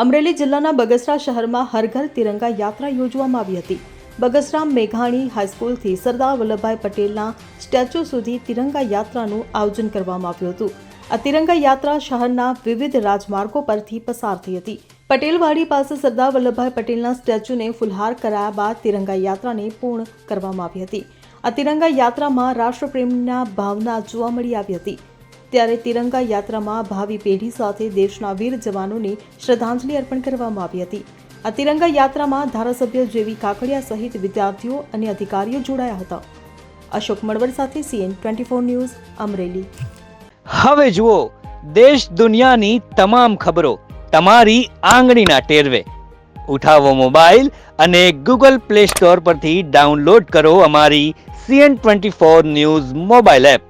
અમરેલી જિલ્લાના બગસરા શહેરમાં હર ઘર તિરંગા યાત્રા યોજવામાં આવી હતી. બગસરા મેઘાણી હાઈસ્કૂલથી સરદાર વલ્લભભાઈ પટેલના સ્ટેચ્યુ સુધી તિરંગા યાત્રાનું આયોજન કરવામાં આવ્યું હતું. આ તિરંગા યાત્રા શહેરના વિવિધ રાજમાર્ગો પરથી પસાર થઈ હતી. પટેલવાડી પાસે સરદાર વલ્લભભાઈ પટેલના સ્ટેચ્યુને ફુલહાર કરાયા બાદ તિરંગા યાત્રાને પૂર્ણ કરવામાં આવી હતી. આ તિરંગા યાત્રામાં રાષ્ટ્રપ્રેમના ભાવના જોવા મળી આવી હતી. ત્યારે તિરંગા યાત્રામાં ભાવિ પેઢી સાથે દેશના વીર જવાનોને શ્રદ્ધાંજલિ અર્પણ કરવામાં આવી હતી. આ તિરંગા યાત્રામાં ધારાસભ્ય જેવી કાકડિયા સહિત વિદ્યાર્થીઓ અને અધિકારીઓ જોડાયા હતા. અશોક મળવડ સાથે CN twenty four news, Amreli. હવે જુઓ, દેશ દુનિયાની તમામ ખબરો તમારી આંગળીના ટેરવે. ઉઠાવો મોબાઈલ અને ગૂગલ પ્લે સ્ટોર પરથી ડાઉનલોડ કરો અમારી CN twenty four news mobile app.